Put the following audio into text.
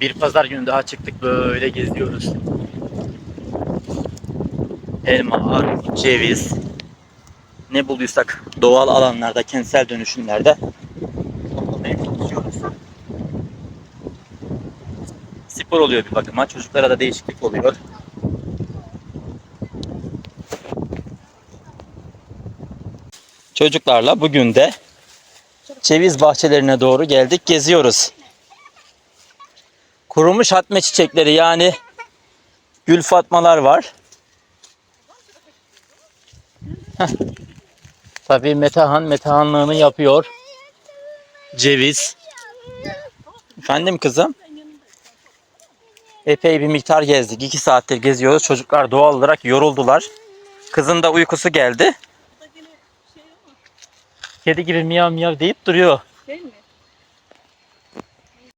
Bir pazar günü daha çıktık böyle geziyoruz. Elma, armut, ceviz. Ne bulduysak doğal alanlarda, kentsel dönüşümlerde. Spor oluyor bir bakıma. Çocuklara da değişiklik oluyor. Çocuklarla bugün de ceviz bahçelerine doğru geldik, geziyoruz. Kurumuş hatme çiçekleri yani gül fatmalar var. Tabii Metehan Metehanlığını yapıyor. Ceviz. Efendim kızım? Epey bir miktar gezdik. İki saattir geziyoruz. Çocuklar doğal olarak yoruldular. Kızın da uykusu geldi. Kedi gibi miyav miyav deyip duruyor. Değil mi?